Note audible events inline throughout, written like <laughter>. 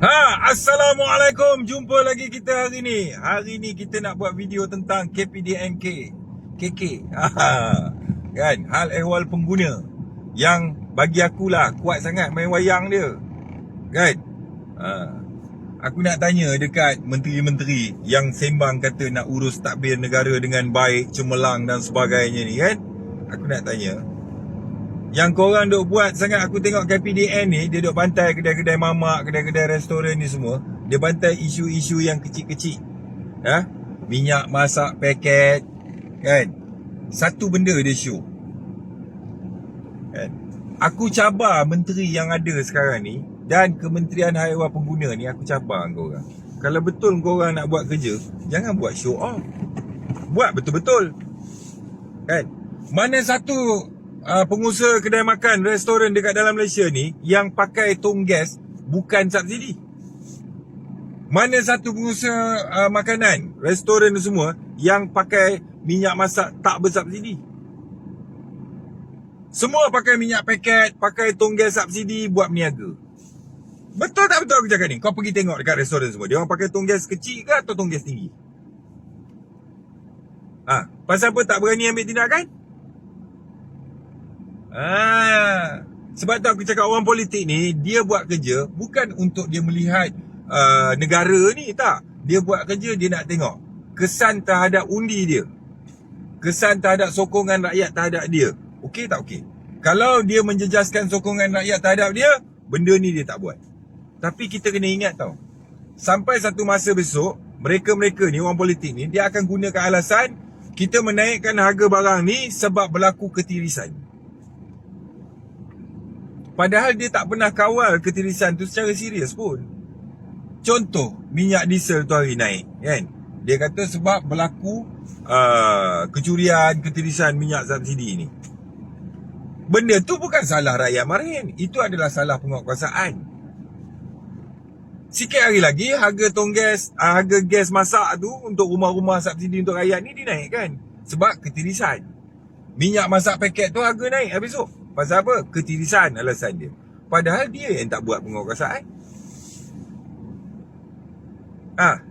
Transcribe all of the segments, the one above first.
Ha, Assalamualaikum. Jumpa lagi kita hari ni. Hari ni kita nak buat video tentang KPDNK. KK. Ha, kan? Hal ehwal pengguna. Yang bagi akulah kuat sangat main wayang dia. Kan? Ha. Aku nak tanya dekat menteri-menteri yang sembang kata nak urus takbir negara dengan baik, cemerlang dan sebagainya ni kan? Aku nak tanya, yang korang duk buat sangat aku tengok KPDN ni Dia duk bantai kedai-kedai mamak, kedai-kedai restoran ni semua. Dia bantai isu-isu yang kecil-kecil. Ha? Minyak masak paket Kan? Satu benda dia show. Kan? Aku cabar menteri yang ada sekarang ni Dan Kementerian Haiwan Pengguna ni Aku cabar korang. Kalau betul korang nak buat kerja Jangan buat show off. Buat betul-betul. Kan? Mana satu uh, pengusaha kedai makan, restoran dekat dalam Malaysia ni yang pakai tong gas bukan subsidi. Mana satu pengusaha uh, makanan, restoran semua yang pakai minyak masak tak bersubsidi. Semua pakai minyak paket, pakai tong gas subsidi buat berniaga. Betul tak betul aku cakap ni? Kau pergi tengok dekat restoran semua. Dia orang pakai tong gas kecil ke atau tong gas tinggi? Ha, pasal apa tak berani ambil tindakan? Ah, sebab tu aku cakap orang politik ni dia buat kerja bukan untuk dia melihat uh, negara ni tak. Dia buat kerja dia nak tengok kesan terhadap undi dia. Kesan terhadap sokongan rakyat terhadap dia. Okey tak okey? Kalau dia menjejaskan sokongan rakyat terhadap dia, benda ni dia tak buat. Tapi kita kena ingat tau. Sampai satu masa besok, mereka-mereka ni orang politik ni dia akan gunakan alasan kita menaikkan harga barang ni sebab berlaku ketirisan. Padahal dia tak pernah kawal ketirisan tu secara serius pun. Contoh, minyak diesel tu hari naik, kan? Dia kata sebab berlaku uh, kecurian, ketirisan minyak subsidi ni. Benda tu bukan salah rakyat marin. Itu adalah salah penguatkuasaan. Sikit hari lagi harga tong gas, uh, harga gas masak tu untuk rumah-rumah subsidi untuk rakyat ni dinaikkan. Sebab ketirisan. Minyak masak paket tu harga naik habis tu. Pasal apa? Ketirisan alasan dia. Padahal dia yang tak buat penguasaan. Ah, ha.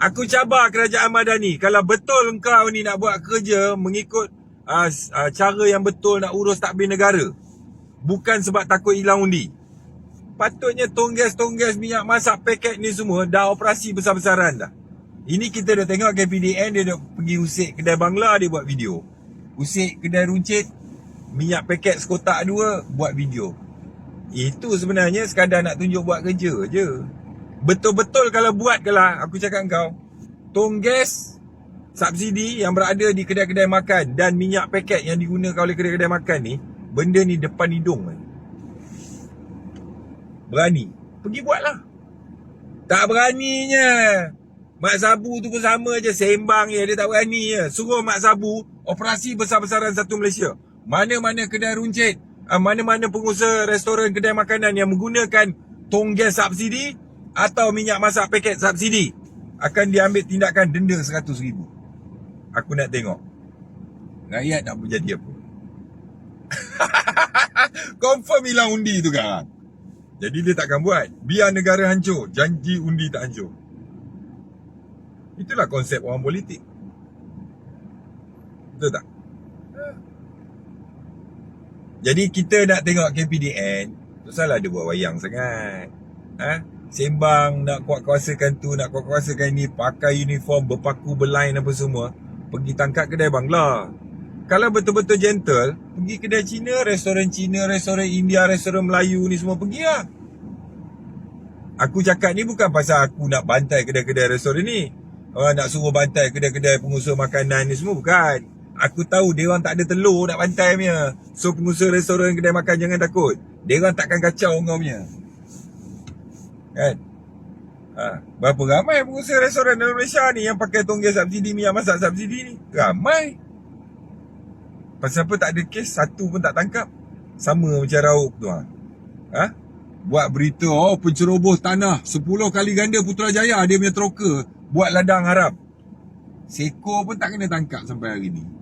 Aku cabar kerajaan Madani Kalau betul engkau ni nak buat kerja Mengikut uh, uh, cara yang betul nak urus takbir negara Bukan sebab takut hilang undi Patutnya tonggas-tonggas minyak masak paket ni semua Dah operasi besar-besaran dah Ini kita dah tengok KPDN Dia dah pergi usik kedai Bangla Dia buat video Usik kedai runcit minyak paket sekotak dua buat video. Itu sebenarnya sekadar nak tunjuk buat kerja je. Betul-betul kalau buat kalau aku cakap kau, tong gas subsidi yang berada di kedai-kedai makan dan minyak paket yang digunakan oleh kedai-kedai makan ni, benda ni depan hidung. Berani. Pergi buatlah. Tak beraninya. Mak Sabu tu pun sama je. Sembang je. Dia tak berani je. Suruh Mak Sabu operasi besar-besaran satu Malaysia. Mana-mana kedai runcit ah, Mana-mana pengusaha restoran kedai makanan Yang menggunakan tong gas subsidi Atau minyak masak paket subsidi Akan diambil tindakan denda RM100,000 Aku nak tengok. Rakyat nak menjadi apa? <laughs> Confirm hilang undi tu kan? Jadi dia takkan buat. Biar negara hancur Janji undi tak hancur. Itulah konsep orang politik. Betul tak? Jadi kita nak tengok KPDN Tak salah dia buat wayang sangat. Ha? Sembang nak kuat kuasakan tu Nak kuat kuasakan ni Pakai uniform Berpaku berlain apa semua Pergi tangkap kedai bangla. Kalau betul-betul gentle Pergi kedai Cina Restoran Cina Restoran India Restoran Melayu ni semua Pergi lah Aku cakap ni bukan pasal aku nak bantai kedai-kedai restoran ni. Uh, Nak suruh bantai kedai-kedai pengusaha makanan ni semua Bukan Aku tahu dia orang tak ada telur nak pantai punya. So pengusaha restoran kedai makan jangan takut. Dia orang takkan kacau kau punya. Kan? Ha, berapa ramai pengusaha restoran dalam Malaysia ni yang pakai tonggak subsidi minyak masak subsidi ni? Ramai. Pasal apa tak ada kes, satu pun tak tangkap. Sama macam Rauk tu ha. ha? Buat berita, oh penceroboh tanah 10 kali ganda Putrajaya dia punya troka buat ladang harap. Seko pun tak kena tangkap sampai hari ni.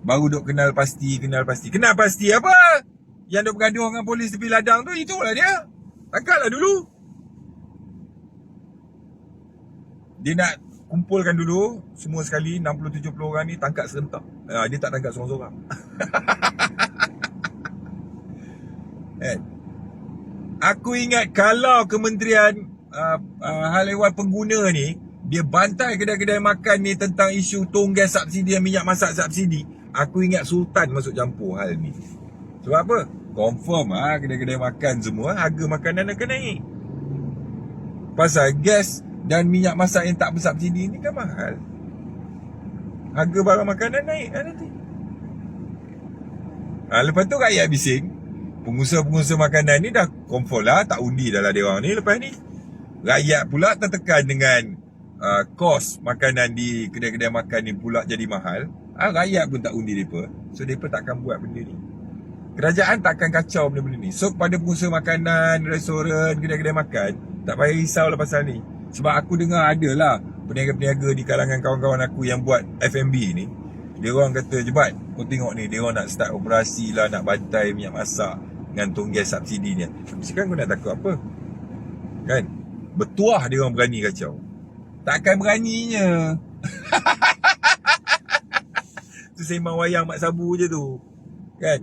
Baru duk kenal pasti, kenal pasti. Kenal pasti apa? Yang duk bergaduh dengan polis tepi ladang tu, itulah dia. Tangkaplah dulu. Dia nak kumpulkan dulu semua sekali 60 70 orang ni tangkap serentak. Ha, dia tak tangkap seorang-seorang. kan? <laughs> Aku ingat kalau kementerian uh, uh, hal ehwal pengguna ni dia bantai kedai-kedai makan ni tentang isu tong gas subsidi dan minyak masak subsidi, aku ingat sultan masuk campur hal ni. Sebab apa? Confirm ah ha, kedai-kedai makan semua harga makanan akan naik. Pasal gas dan minyak masak yang tak bersubsidi ni kan mahal. Harga barang makanan naik kan nanti. Ha, lepas tu rakyat bising. Pengusaha-pengusaha makanan ni dah confirm lah tak undi dah lah dia orang ni lepas ni. Rakyat pula tertekan dengan uh, kos makanan di kedai-kedai makan ni pula jadi mahal. Ha, rakyat pun tak undi mereka. So mereka takkan buat benda ni. Kerajaan takkan kacau benda-benda ni. So pada pengusaha makanan, restoran, kedai-kedai makan, tak payah risau lah pasal ni. Sebab aku dengar ada lah peniaga-peniaga di kalangan kawan-kawan aku yang buat F&B ni. Dia orang kata, jebat, kau tengok ni, dia orang nak start operasi lah, nak bantai minyak masak dengan tong gas subsidi ni. Sekarang kau nak takut apa? Kan? Bertuah dia orang berani kacau. Takkan beraninya. <laughs> tu sembang wayang Mak Sabu je tu. Kan?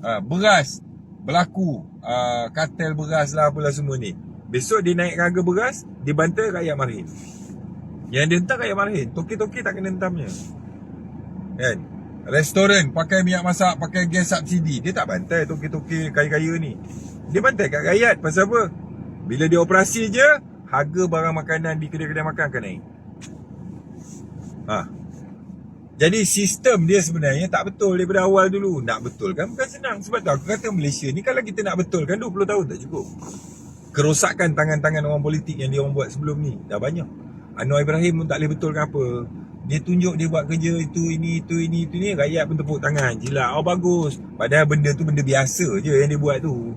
Ha, beras. Berlaku. Ha, kartel beras lah apalah semua ni. Besok dia naik harga beras, dia bantai rakyat marin. Yang dia hentam rakyat marin. Toki-toki tak kena hentamnya. Kan? Restoran pakai minyak masak, pakai gas subsidi. Dia tak bantai toki-toki kaya-kaya ni. Dia bantai kat rakyat. Pasal apa? Bila dia operasi je, harga barang makanan di kedai-kedai makan akan naik. Ha. Jadi sistem dia sebenarnya tak betul daripada awal dulu. Nak betulkan bukan senang. Sebab tu aku kata Malaysia ni kalau kita nak betulkan 20 tahun tak cukup. Kerosakan tangan-tangan orang politik yang dia orang buat sebelum ni dah banyak. Anwar Ibrahim pun tak boleh betulkan apa. Dia tunjuk dia buat kerja itu, ini, itu, ini, itu ni. Rakyat pun tepuk tangan. Gila, oh bagus. Padahal benda tu benda biasa je yang dia buat tu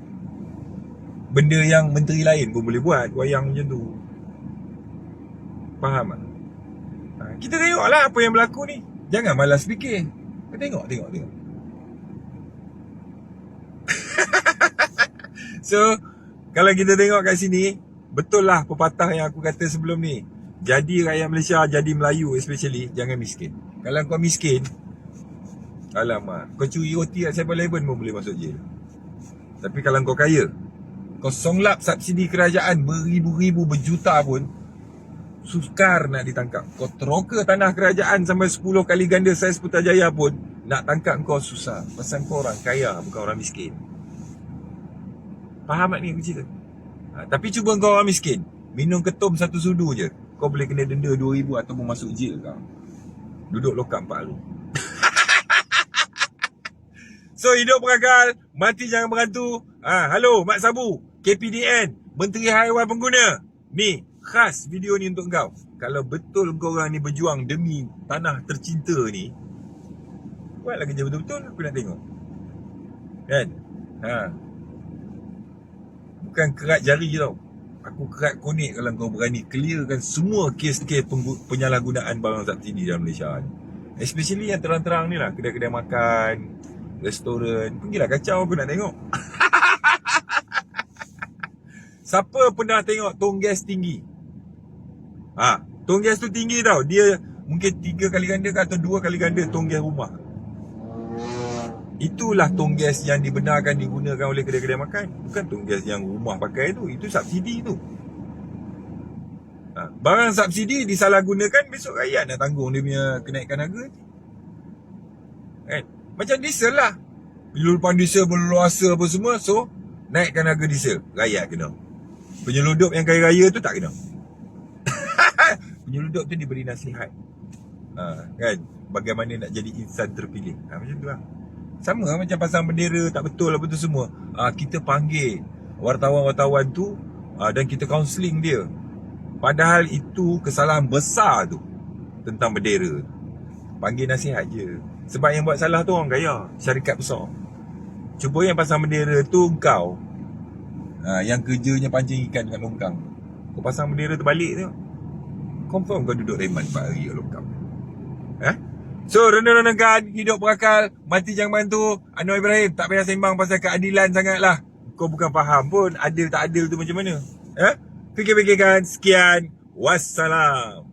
benda yang menteri lain pun boleh buat wayang macam tu faham tak ha, kita tengoklah apa yang berlaku ni jangan malas fikir. Kita tengok tengok tengok. <laughs> So kalau kita tengok kat sini betul lah pepatah yang aku kata sebelum ni. Jadi rakyat Malaysia jadi Melayu especially jangan miskin. Kalau kau miskin <laughs> alamak kau curi roti kat 7-Eleven pun boleh masuk jail. Tapi kalau kau kaya kau songlap subsidi kerajaan beribu-ribu berjuta pun Sukar nak ditangkap. Kau teroka tanah kerajaan sampai 10 kali ganda saiz Putrajaya pun Nak tangkap kau susah. Pasal kau orang kaya bukan orang miskin. Faham tak ni aku cerita? Ha, tapi cuba kau orang miskin. Minum ketum satu sudu je. Kau boleh kena denda 2000 ataupun masuk jail kau. Duduk lokap 4 hari So hidup berakal Mati jangan berantu. Ha, Halo Mak Sabu KPDN Menteri Haiwan Pengguna. Ni khas video ni untuk kau. Kalau betul kau orang ni berjuang demi tanah tercinta ni Buatlah kerja betul-betul aku nak tengok. Kan? Ha. Bukan kerat jari tau. Aku kerat konik kalau kau berani clearkan semua kes-kes penyalahgunaan barang subsidi dalam Malaysia ni. Especially yang terang-terang ni lah. Kedai-kedai makan restoran. Pergilah kacau aku nak tengok. <laughs> Siapa pernah tengok tong gas tinggi ha, Tong gas tu tinggi tau. Dia mungkin 3 kali ganda ke atau 2 kali ganda tong gas rumah. Itulah tong gas yang dibenarkan digunakan oleh kedai-kedai makan. Bukan tong gas yang rumah pakai tu. Itu subsidi tu. Ha, Barang subsidi disalahgunakan Besok rakyat nak tanggung dia punya kenaikan harga Kan? Macam diesel lah. Lepas diesel berluasa apa semua So Naikkan harga diesel. Rakyat kena. Penyeludup yang kaya raya tu tak kena <laughs> Penyeludup tu diberi nasihat. Ha, Kan? Bagaimana nak jadi insan terpilih. Ha, Macam tu lah. Sama lah macam pasang bendera Tak betul apa tu semua. Ha, Kita panggil Wartawan-wartawan tu ha, Dan kita counselling dia. Padahal itu kesalahan besar tu Tentang bendera. Panggil nasihat je. Sebab yang buat salah tu orang kaya. Syarikat besar. Cuba yang pasang bendera tu kau ha, Yang kerjanya pancing ikan dengan longkang. Kau pasang bendera tu balik tu Confirm kau duduk reman 4 hari kat longkang eh? So rendah-rendahkan Hidup berakal Mati jangan bantu. Anwar Ibrahim Tak payah sembang pasal keadilan sangat lah Kau bukan faham pun Adil tak adil tu macam mana. Eh? Fikir-fikirkan Sekian. Wassalam